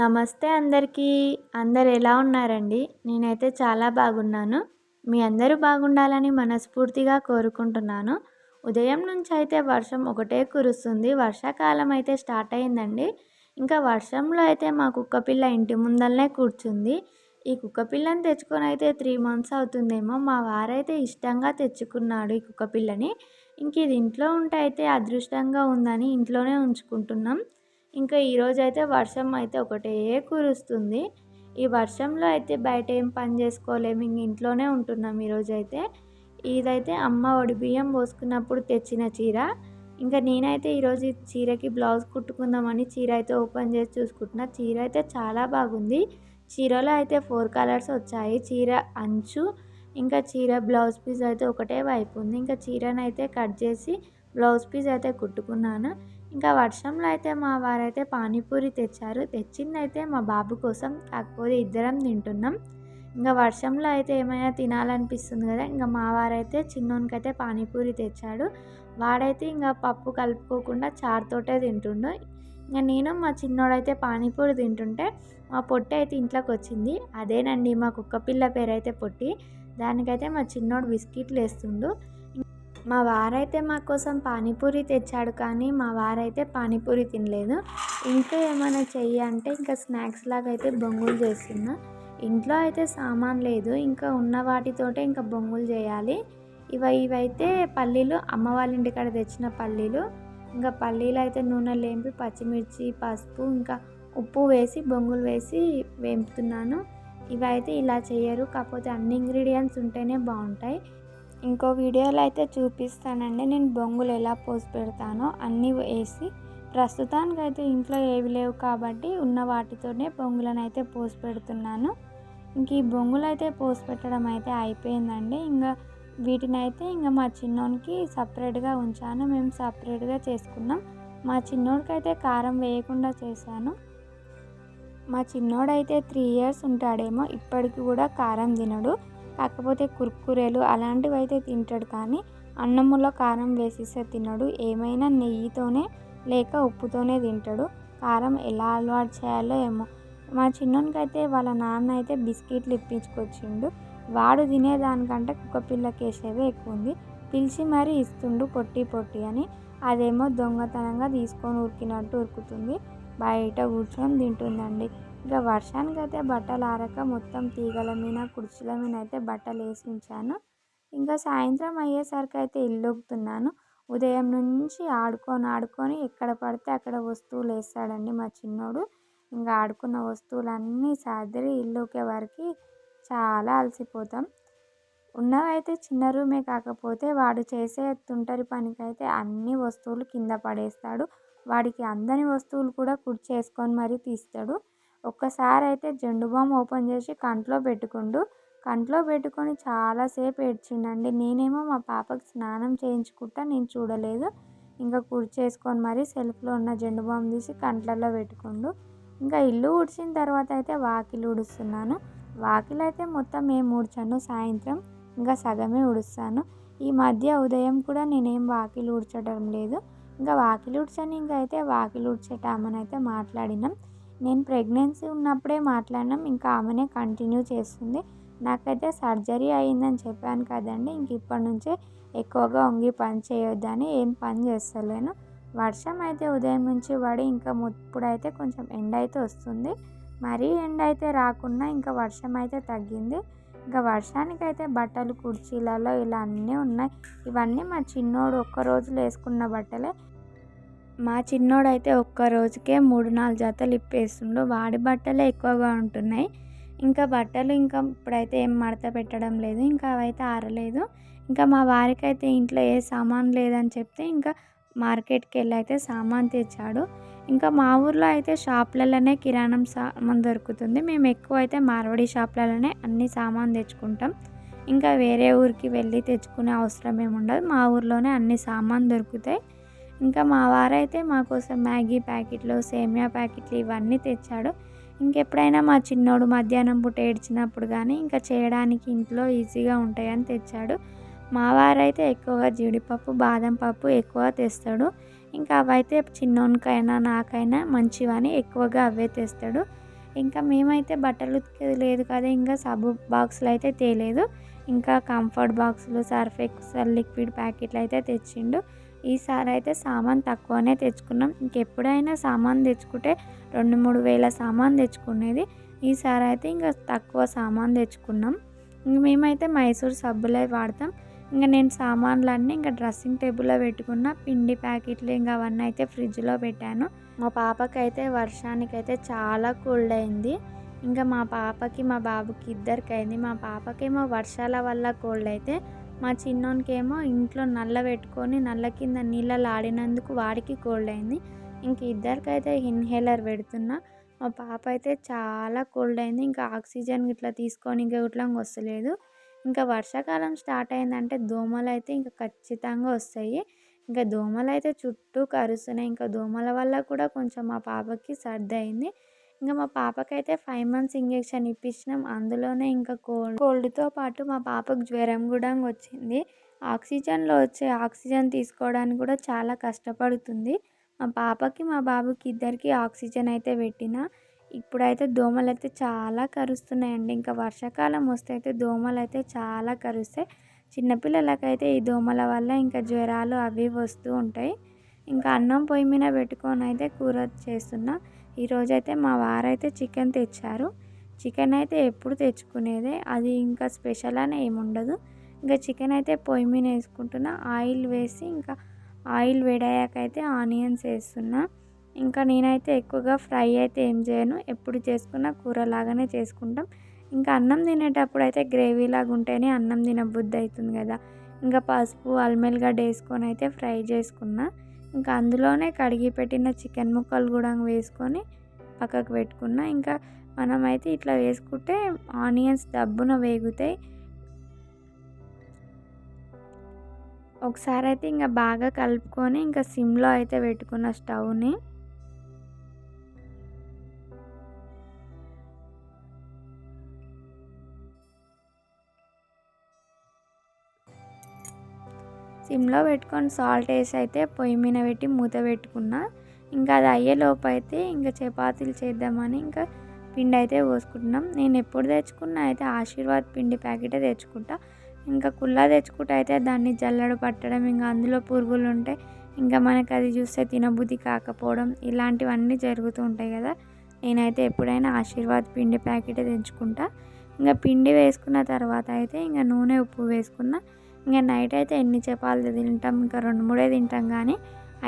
నమస్తే అందరికీ. అందరు ఎలా ఉన్నారండి? నేనైతే చాలా బాగున్నాను. మీ అందరూ బాగుండాలని మనస్ఫూర్తిగా కోరుకుంటున్నాను. ఉదయం నుంచి అయితే వర్షం ఒకటే కురుస్తుంది. వర్షాకాలం అయితే స్టార్ట్ అయిందండి. ఇంకా వర్షంలో అయితే మా కుక్కపిల్ల ఇంటి ముందరనే కూర్చుంది. ఈ కుక్కపిల్లని తెచ్చుకొని అయితే త్రీ మంత్స్ అవుతుందేమో. మా వారైతే ఇష్టంగా తెచ్చుకున్నాడు ఈ కుక్కపిల్లని ఇంక ఇది ఇంట్లో ఉంటే అయితే అదృష్టంగా ఉందని ఇంట్లోనే ఉంచుకుంటున్నాం. ఇంకా ఈరోజు అయితే వర్షం అయితే ఒకటే కురుస్తుంది. ఈ వర్షంలో అయితే బయట ఏం పని చేసుకోలేము ఇంక ఇంట్లోనే ఉంటున్నాం ఈరోజు అయితే ఇదైతే అమ్మ ఒడి బియ్యం పోసుకున్నప్పుడు తెచ్చిన చీర. ఇంకా నేనైతే ఈరోజు ఈ చీరకి బ్లౌజ్ కుట్టుకుందామని చీర అయితే ఓపెన్ చేసి చూసుకుంటున్నా. చీర అయితే చాలా బాగుంది. చీరలో అయితే ఫోర్ కలర్స్ వచ్చాయి. చీర అంచు ఇంకా చీర బ్లౌజ్ పీస్ అయితే ఒకటే వైపు ఉంది. ఇంకా చీరను అయితే కట్ చేసి బ్లౌజ్ పీస్ అయితే కుట్టుకున్నాను. ఇంకా వర్షంలో అయితే మా వారైతే పానీపూరి తెచ్చారు. తెచ్చిందైతే మా బాబు కోసం కాకపోతే ఇద్దరం తింటున్నాం. ఇంకా వర్షంలో అయితే ఏమైనా తినాలనిపిస్తుంది కదా ఇంకా మా వారైతే చిన్నోనికైతే పానీపూరి తెచ్చాడు. వాడైతే ఇంకా పప్పు కలుపుకోకుండా చారుతోటే తింటుండు. ఇంకా నేను మా చిన్నోడైతే పానీపూరి తింటుంటే మా పొట్టి అయితే ఇంట్లోకి వచ్చింది. అదేనండి మా కుక్క పిల్ల పేరు అయితే పొట్టి. దానికైతే మా చిన్నోడు బిస్కెట్లు వేస్తుండు. మా వారైతే మా కోసం పానీపూరి తెచ్చాడు కానీ మా వారైతే పానీపూరి తినలేదు. ఇంట్లో ఏమైనా చెయ్యి అంటే ఇంకా స్నాక్స్ లాగా అయితే బొంగులు చేస్తున్నా. ఇంట్లో అయితే సామాన్ లేదు. ఇంకా ఉన్న వాటితోటే ఇంకా బొంగులు చేయాలి. ఇవ ఇవైతే పల్లీలు అమ్మ వాళ్ళ ఇంటికాడ తెచ్చిన పల్లీలు. ఇంకా పల్లీలు అయితే నూనె లేంపి పచ్చిమిర్చి పసుపు ఇంకా ఉప్పు వేసి బొంగులు వేసి వేపుతున్నాను. ఇవైతే ఇలా చేయరు. కాకపోతే అన్ని ఇంగ్రీడియంట్స్ ఉంటేనే బాగుంటాయి. ఇంకో వీడియోలో అయితే చూపిస్తానండి. నేను బొంగులు ఎలా పోసి పెడతానో అన్నీ వేసి ప్రస్తుతానికి అయితే ఇంట్లో ఏవి లేవు కాబట్టి ఉన్న వాటితోనే బొంగులను అయితే పోసి పెడుతున్నాను. ఇంక ఈ బొంగులు అయితే పోసి పెట్టడం అయితే అయిపోయిందండి. ఇంకా వీటిని అయితే ఇంకా మా చిన్నోనికి సపరేట్గా ఉంచాను. మేము సపరేట్గా చేసుకున్నాం. మా చిన్నోడికి అయితే కారం వేయకుండా చేశాను. మా చిన్నోడైతే త్రీ ఇయర్స్ ఉంటాడేమో ఇప్పటికి కూడా కారం తినడు. కాకపోతే కుర్కురేలు అలాంటివి అయితే తింటాడు కానీ అన్నములో కారం వేసిస్తే తినడు. ఏమైనా నెయ్యితోనే లేక ఉప్పుతోనే తింటాడు. కారం ఎలా అలవాటు చేయాలో ఏమో. మా చిన్నోనికైతే వాళ్ళ నాన్న అయితే బిస్కెట్లు ఇప్పించుకొచ్చిండు. వాడు తినేదానికంటే కుక్క పిల్లకి వేసేదే ఎక్కువ ఉంది పిలిచి మరీ ఇస్తుండు పొట్టి పొట్టి అని. అదేమో దొంగతనంగా తీసుకొని ఉరికినట్టు ఉరుకుతుంది. బయట కూర్చొని తింటుందండి. ఇంకా వర్షానికి అయితే బట్టలు ఆరక మొత్తం తీగల మీద కుర్చీల మీద అయితే బట్టలు వేసి ఉంచాను ఇంకా సాయంత్రం అయ్యేసరికి అయితే ఇల్లు ఉదయం నుంచి ఆడుకొని ఆడుకొని ఎక్కడ పడితే అక్కడ వస్తువులు వేస్తాడండి మా చిన్నోడు. ఇంకా ఆడుకున్న వస్తువులన్నీ సర్దిరి ఇల్లుకే వరకు చాలా అలసిపోతాం. ఉన్నవైతే చిన్న రూమే కాకపోతే వాడు చేసే తుంటరి పనికైతే అన్ని వస్తువులు కింద పడేస్తాడు. వాడికి అందని వస్తువులు కూడా కుర్చేసుకొని మరీ తీస్తాడు. ఒక్కసారి అయితే జండు బామ్ ఓపెన్ చేసి కంట్లో పెట్టుకుండు. కంట్లో పెట్టుకొని చాలాసేపు ఏడ్చిండండి. నేనేమో మా పాపకు స్నానం చేయించుకుంటా నేను చూడలేదు. ఇంకా కుర్చేసుకొని మరి సెల్ఫ్లో ఉన్న జండు బామ్ తీసి కంట్లలో పెట్టుకుండు. ఇంకా ఇల్లు ఊడ్చిన తర్వాత అయితే వాకిలి ఊడుస్తున్నాను. వాకిలి అయితే మొత్తం ఏం ఊడ్చాను సాయంత్రం ఇంకా సగమే ఊడుస్తాను. ఈ మధ్య ఉదయం కూడా నేనేం వాకిలి ఊడ్చడం లేదు. ఇంకా వాకిలి ఊడ్చని ఇంకా అయితే వాకిలి ఊడ్చేటామని అయితే మాట్లాడినాం. నేను ప్రెగ్నెన్సీ ఉన్నప్పుడే మాట్లాడినాం ఇంకా ఆమెనే కంటిన్యూ చేస్తుంది. నాకైతే సర్జరీ అయిందని చెప్పాను కదండి ఇంక ఇప్పటి నుంచే ఎక్కువగా వంగి పని చేయొద్దని ఏం పని చేస్తలేను. వర్షం అయితే ఉదయం నుంచి పడి ఇంకా ఇప్పుడైతే కొంచెం ఎండ అయితే వస్తుంది. మరీ ఎండ అయితే రాకుండా ఇంకా వర్షం అయితే తగ్గింది. ఇంకా వర్షానికి అయితే బట్టలు కుర్చీలలో ఇలా అన్నీ ఉన్నాయి. ఇవన్నీ మా చిన్నోడు ఒక్క రోజులో వేసుకున్న బట్టలే. మా చిన్నోడైతే ఒక్క రోజుకే మూడు నాలుగు జతలు ఇప్పేస్తుండు. వాడి బట్టలే ఎక్కువగా ఉంటున్నాయి. ఇంకా బట్టలు ఇంకా ఇప్పుడైతే ఏం మడత పెట్టడం లేదు. ఇంకా అవైతే ఆరలేదు. ఇంకా మా వారికైతే ఇంట్లో ఏ సామాన్ లేదని చెప్తే ఇంకా మార్కెట్కి వెళ్ళి అయితే సామాన్ తెచ్చాడు. ఇంకా మా ఊర్లో అయితే షాప్లలోనే కిరాణం సామాన్ దొరుకుతుంది. మేము ఎక్కువ అయితే మార్వడి షాప్లలోనే అన్ని సామాన్ తెచ్చుకుంటాం. ఇంకా వేరే ఊరికి వెళ్ళి తెచ్చుకునే అవసరం ఏమి ఉండదు మా ఊర్లోనే అన్ని సామాన్ దొరుకుతాయి. ఇంకా మా వారైతే మా కోసం మ్యాగీ ప్యాకెట్లు సేమియా ప్యాకెట్లు ఇవన్నీ తెచ్చాడు. ఇంకెప్పుడైనా మా చిన్నోడు మధ్యాహ్నం పూట ఏడ్చినప్పుడు కానీ ఇంకా చేయడానికి ఇంట్లో ఈజీగా ఉంటాయని తెచ్చాడు. మా వారైతే ఎక్కువగా జీడిపప్పు బాదం పప్పు ఎక్కువ తెస్తాడు. ఇంకా అవైతే చిన్నోనికైనా నాకైనా మంచివని ఎక్కువగా అవే తెస్తాడు. ఇంకా మేమైతే బట్టలు లేదు కదా ఇంకా సబ్బు బాక్సులు అయితే తేలేదు. ఇంకా కంఫర్ట్ బాక్సులు సర్ఫ్ ఎక్సల్ లిక్విడ్ ప్యాకెట్లు అయితే తెచ్చిండు. ఈసారి అయితే సామాన్ తక్కువనే తెచ్చుకున్నాం. ఇంకెప్పుడైనా సామాన్ తెచ్చుకుంటే రెండు మూడు వేల సామాన్ తెచ్చుకునేది. ఈసారి అయితే ఇంకా తక్కువ సామాన్ తెచ్చుకున్నాం. ఇంక మేమైతే మైసూర్ సబ్బులే వాడతాం. ఇంకా నేను సామాన్లన్నీ ఇంకా డ్రెస్సింగ్ టేబుల్లో పెట్టుకున్న పిండి ప్యాకెట్లు ఇంకా అవన్నీ అయితే ఫ్రిడ్జ్లో పెట్టాను. మా పాపకైతే వర్షానికైతే చాలా కోల్డ్ అయింది. ఇంకా మా పాపకి మా బాబుకి ఇద్దరికి అయింది మా పాపకేమో వర్షాల వల్ల కోల్డ్ అయితే మా చిన్నోనికేమో ఇంట్లో నల్ల పెట్టుకొని నల్ల కింద నీళ్ళలో ఆడినందుకు వాడికి కోల్డ్ అయింది. ఇంక ఇద్దరికైతే ఇన్హేలర్ పెడుతున్నా. మా పాప అయితే చాలా కోల్డ్ అయింది. ఇంకా ఆక్సిజన్ ఇట్లా తీసుకొని ఇంకా ఇట్లా వస్తలేదు. ఇంకా వర్షాకాలం స్టార్ట్ అయిందంటే దోమలు అయితే ఇంకా ఖచ్చితంగా వస్తాయి. ఇంకా దోమలు అయితే చుట్టూ కరుస్తున్నాయి. ఇంకా దోమల వల్ల కూడా కొంచెం మా పాపకి సర్ది అయింది ఇంకా మా పాపకైతే ఫైవ్ మంత్స్ ఇంజెక్షన్ ఇప్పించినాం అందులోనే ఇంకా కోల్డ్ కోల్డ్తో పాటు మా పాపకు జ్వరం కూడా వచ్చింది. ఆక్సిజన్లో వచ్చే ఆక్సిజన్ తీసుకోవడానికి కూడా చాలా కష్టపడుతుంది. మా పాపకి మా బాబుకి ఇద్దరికి ఆక్సిజన్ అయితే పెట్టిన ఇప్పుడైతే దోమలు అయితే చాలా కరుస్తున్నాయండి. ఇంకా వర్షాకాలం వస్తే అయితే దోమలు అయితే చాలా కరుస్తాయి. చిన్నపిల్లలకైతే ఈ దోమల వల్ల ఇంకా జ్వరాలు అవి వస్తూ ఉంటాయి. ఇంకా అన్నం పొయ్యి మీద పెట్టుకొని అయితే కూర చేస్తున్నా. ఈరోజు అయితే మా వారైతే చికెన్ తెచ్చారు. చికెన్ అయితే ఎప్పుడు తెచ్చుకునేదే అది ఇంకా స్పెషల్ అని ఏముండదు. ఇంకా చికెన్ అయితే పొయ్యి మీద వేసుకుంటున్నా ఆయిల్ వేసి ఇంకా ఆయిల్ వేడయ్యాక అయితే ఆనియన్స్ వేస్తున్నా. ఇంకా నేనైతే ఎక్కువగా ఫ్రై అయితే ఏం చేయను ఎప్పుడు చేసుకున్నా కూర లాగానే చేసుకుంటాం. ఇంకా అన్నం తినేటప్పుడు అయితే గ్రేవీ లాగా ఉంటేనే అన్నం తినబుద్ధి అవుతుంది కదా. ఇంకా పసుపు అల్మెల్లిగడ్డ వేసుకొని అయితే ఫ్రై చేసుకున్నా. ఇంకా అందులోనే కడిగి పెట్టిన చికెన్ ముక్కలు కూడా వేసుకొని పక్కకు పెట్టుకున్న. ఇంకా మనమైతే ఇట్లా వేసుకుంటే ఆనియన్స్ దబ్బున వేగుతాయి. ఒకసారి అయితే ఇంకా బాగా కలుపుకొని ఇంకా సిమ్లో అయితే పెట్టుకున్న స్టవ్ని సిమ్లో పెట్టుకొని సాల్ట్ వేసి అయితే పొయ్యి మీద పెట్టి మూత పెట్టుకున్నా. ఇంకా అది అయ్యేలోపు అయితే ఇంకా చపాతీలు చేద్దామని ఇంకా పిండి అయితే పోసుకుంటున్నాం. నేను ఎప్పుడు తెచ్చుకున్నా అయితే ఆశీర్వాద్ పిండి ప్యాకెటే తెచ్చుకుంటా. ఇంకా కుల్లా తెచ్చుకుంటే అయితే దాన్ని జల్లడ పట్టడం ఇంకా అందులో పురుగులు ఉంటాయి ఇంకా మనకి అది చూస్తే తినబుద్ధి కాకపోవడం ఇలాంటివన్నీ జరుగుతూ ఉంటాయి కదా. నేనైతే ఎప్పుడైనా ఆశీర్వాద్ పిండి ప్యాకెటే తెచ్చుకుంటా. ఇంకా పిండి వేసుకున్న తర్వాత అయితే ఇంకా నూనె ఉప్పు వేసుకున్నా. ఇంకా నైట్ అయితే ఎన్ని చపాతీలు తింటాం? ఇంకా రెండు మూడే తింటాం కానీ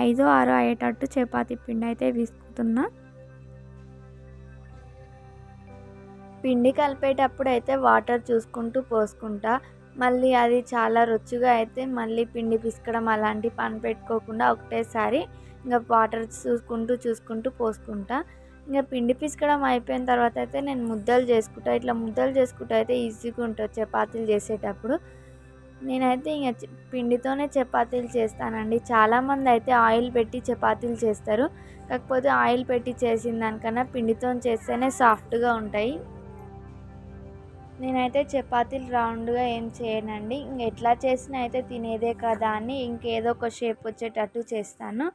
ఐదో ఆరో అయ్యేటట్టు చపాతీ పిండి అయితే విసుకుతున్నా పిండి కలిపేటప్పుడు అయితే వాటర్ చూసుకుంటూ పోసుకుంటా. మళ్ళీ అది చాలా రుచిగా అయితే మళ్ళీ పిండి పిసకడం అలాంటి పని పెట్టుకోకుండా ఒకటేసారి ఇంకా వాటర్ చూసుకుంటూ చూసుకుంటూ పోసుకుంటా. ఇంకా పిండి పిసకడం అయిపోయిన తర్వాత అయితే నేను ముద్దలు చేసుకుంటా. ఇట్లా ముద్దలు చేసుకుంటా అయితే ఈజీగా ఉంటుంది చపాతీలు చేసేటప్పుడు. నేనైతే ఇంక పిండితోనే చపాతీలు చేస్తానండి. చాలామంది అయితే ఆయిల్ పెట్టి చపాతీలు చేస్తారు. కాకపోతే ఆయిల్ పెట్టి చేసిన దానికన్నా పిండితో చేస్తేనే సాఫ్ట్గా ఉంటాయి. నేనైతే చపాతీలు రౌండ్గా ఏం చేయనండి. ఇంక ఎట్లా చేసినా అయితే తినేదే కదా అని ఇంకేదో ఒక షేప్ వచ్చేటట్టు చేస్తాను.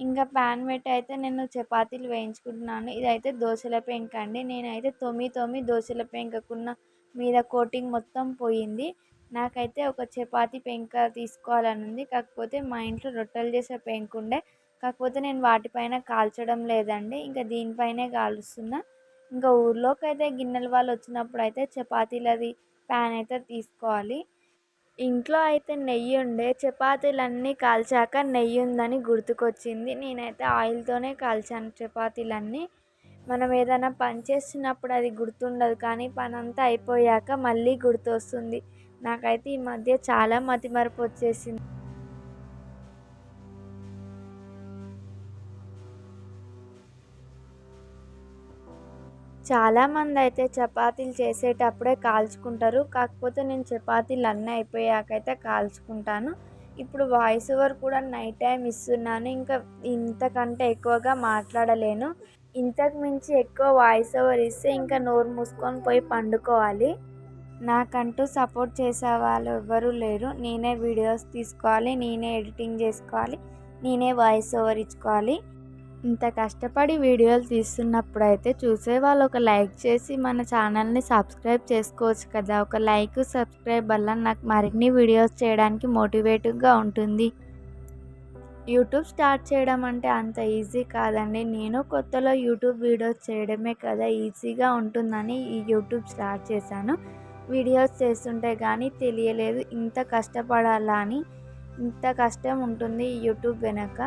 ఇంకా ప్యాన్ పెట్టి అయితే నేను చపాతీలు వేయించుకుంటున్నాను. ఇదైతే దోశల పెంక అండి. నేనైతే తొమ్మి తొమ్మి దోశల పెంకకున్న మీద కోటింగ్ మొత్తం పోయింది. నాకైతే ఒక చపాతి పెంక తీసుకోవాలని ఉంది కాకపోతే మా ఇంట్లో రొట్టెలు చేసే పెంకు ఉండే. కాకపోతే నేను వాటిపైన కాల్చడం లేదండి. ఇంకా దీనిపైనే కాలుస్తున్నా. ఇంకా ఊర్లోకి అయితే గిన్నెల వాళ్ళు వచ్చినప్పుడు అయితే చపాతీలది ప్యాన్ అయితే తీసుకోవాలి. ఇంట్లో అయితే నెయ్యి ఉండే. చపాతీలన్నీ కాల్చాక నెయ్యి ఉందని గుర్తుకొచ్చింది. నేనైతే ఆయిల్తోనే కాల్చాను చపాతీలన్నీ. మనం ఏదైనా పని చేస్తున్నప్పుడు అది గుర్తుండదు కానీ పని అంతా అయిపోయాక మళ్ళీ గుర్తొస్తుంది. నాకైతే ఈ మధ్య చాలా మతిమరుపు వచ్చేసింది. చాలామంది అయితే చపాతీలు చేసేటప్పుడే కాల్చుకుంటారు. కాకపోతే నేను చపాతీలు అన్నీ అయిపోయాకైతే కాల్చుకుంటాను. ఇప్పుడు వాయిస్ ఓవర్ కూడా నైట్ టైం ఇస్తున్నాను. ఇంకా ఇంతకంటే ఎక్కువగా మాట్లాడలేను. ఇంతకు మించి ఎక్కువ వాయిస్ ఓవర్ ఇస్తే ఇంకా నోరు మూసుకొని పోయి పండుకోవాలి. నాకంటూ సపోర్ట్ చేసే వాళ్ళు ఎవ్వరూ లేరు. నేనే వీడియోస్ తీసుకోవాలి నేనే ఎడిటింగ్ చేసుకోవాలి నేనే వాయిస్ ఓవర్ ఇచ్చుకోవాలి. ఇంత కష్టపడి వీడియోలు తీస్తున్నప్పుడు అయితే చూసే వాళ్ళు ఒక లైక్ చేసి మన ఛానల్ని సబ్స్క్రైబ్ చేసుకోవచ్చు కదా. ఒక లైక్ సబ్స్క్రైబ్ వల్ల నాకు మరిన్ని వీడియోస్ చేయడానికి మోటివేటివ్గా ఉంటుంది. యూట్యూబ్ స్టార్ట్ చేయడం అంటే అంత ఈజీ కాదండి. నేను కొత్తలో యూట్యూబ్ వీడియోస్ చేయడమే కదా ఈజీగా ఉంటుందని ఈ యూట్యూబ్ స్టార్ట్ చేశాను. వీడియోస్ చేస్తుంటే కానీ తెలియలేదు. ఇంత కష్టపడాలా అని. ఇంత కష్టం ఉంటుంది యూట్యూబ్ వెనక.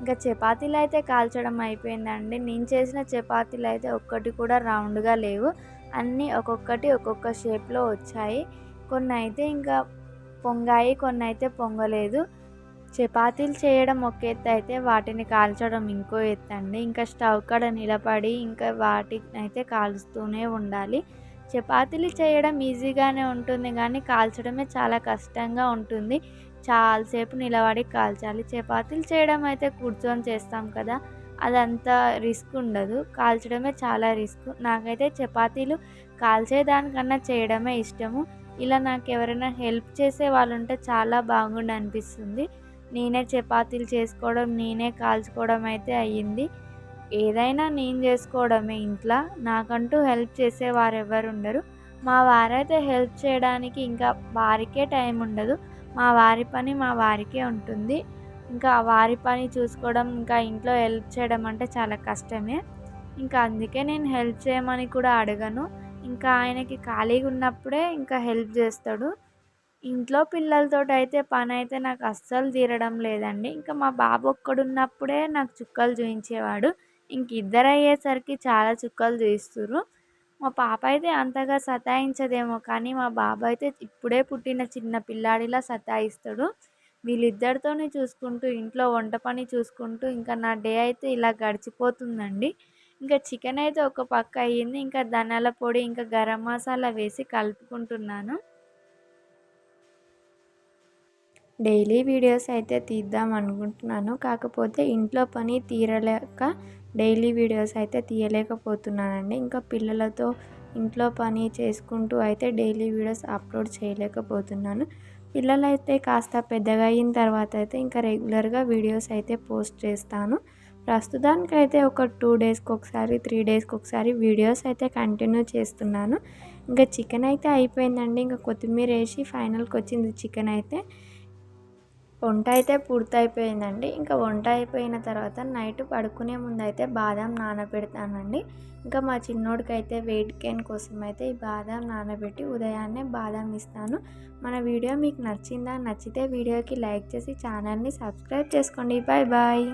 ఇంకా చపాతీలు అయితే కాల్చడం అయిపోయిందండి. నేను చేసిన చపాతీలు అయితే ఒక్కటి కూడా రౌండ్గా లేవు. అన్నీ ఒక్కొక్కటి ఒక్కొక్క షేప్లో వచ్చాయి. కొన్ని అయితే ఇంకా పొంగాయి కొన్ని అయితే పొంగలేదు. చపాతీలు చేయడం ఒక ఎత్తు అయితే వాటిని కాల్చడం ఇంకో ఎత్తు అండి ఇంకా స్టవ్ కాడ నిలబడి ఇంకా వాటిని అయితే కాలుస్తూనే ఉండాలి. చపాతీలు చేయడం ఈజీగానే ఉంటుంది కానీ కాల్చడమే చాలా కష్టంగా ఉంటుంది. చాలాసేపు నిలబడి కాల్చాలి. చపాతీలు చేయడం అయితే కూర్చొని చేస్తాం కదా అదంతా రిస్క్ ఉండదు. కాల్చడమే చాలా రిస్క్. నాకైతే చపాతీలు కాల్చేదానికన్నా చేయడమే ఇష్టము. ఇలా నాకు ఎవరైనా హెల్ప్ చేసే వాళ్ళు ఉంటే చాలా బాగుండి అనిపిస్తుంది నేనే చపాతీలు చేసుకోవడం నేనే కాల్చుకోవడం అయితే అయ్యింది. ఏదైనా నేను చేసుకోవడమే ఇంట్లో. నాకంటూ హెల్ప్ చేసేవారు ఎవరు ఉండరు మా వారైతే హెల్ప్ చేయడానికి ఇంకా వారికే టైం ఉండదు. మా వారి పని మా వారికే ఉంటుంది. ఇంకా వారి పని చూసుకోవడం ఇంకా ఇంట్లో హెల్ప్ చేయడం అంటే చాలా కష్టమే. ఇంకా అందుకే నేను హెల్ప్ చేయమని కూడా అడగను. ఇంకా ఆయనకి ఖాళీగా ఉన్నప్పుడే ఇంకా హెల్ప్ చేస్తాడు. ఇంట్లో పిల్లలతో అయితే పని అయితే నాకు అస్సలు తీరడం లేదండి. ఇంకా మా బాబు ఒక్కడున్నప్పుడే నాకు చుక్కలు చూయించేవాడు. ఇంక ఇద్దరు అయ్యేసరికి చాలా చుక్కలు తీస్తుర్రు. మా పాప అయితే అంతగా సతాయించదేమో కానీ మా బాబు అయితే ఇప్పుడే పుట్టిన చిన్న పిల్లాడిలా సతాయిస్తాడు. వీళ్ళిద్దరితోనే చూసుకుంటూ ఇంట్లో వంట పని చూసుకుంటూ ఇంకా నా డే అయితే ఇలా గడిచిపోతుందండి. ఇంకా చికెన్ అయితే ఒక పక్క అయ్యింది ఇంకా ధనాల పొడి ఇంకా గరం మసాలా వేసి కలుపుకుంటున్నాను. డైలీ వీడియోస్ అయితే తీద్దాం అనుకుంటున్నాను. కాకపోతే ఇంట్లో పని తీరలేక డైలీ వీడియోస్ అయితే తీయలేకపోతున్నానండి. ఇంకా పిల్లలతో ఇంట్లో పని చేసుకుంటూ అయితే డైలీ వీడియోస్ అప్లోడ్ చేయలేకపోతున్నాను. పిల్లలైతే కాస్త పెద్దగా అయిన తర్వాత అయితే ఇంకా రెగ్యులర్గా వీడియోస్ అయితే పోస్ట్ చేస్తాను. ప్రస్తుతానికైతే ఒక టూ డేస్కి ఒకసారి త్రీ డేస్కి ఒకసారి వీడియోస్ అయితే కంటిన్యూ చేస్తున్నాను. ఇంకా చికెన్ అయితే అయిపోయిందండి. ఇంకా కొత్తిమీర వేసి ఫైనల్కి వచ్చింది చికెన్ అయితే. వంట అయితే పూర్తయిపోయిందండి. ఇంకా వంట అయిపోయిన తర్వాత నైట్ పడుకునే ముందు అయితే బాదం నానబెడతానండి. ఇంకా మా చిన్నోడికి అయితే వెయిట్ గెయిన్ కోసం అయితే ఈ బాదం నానబెట్టి ఉదయాన్నే బాదం ఇస్తాను. మన వీడియో మీకు నచ్చిందా? నచ్చితే వీడియోకి లైక్ చేసి ఛానల్ని సబ్స్క్రైబ్ చేసుకోండి. Bye bye.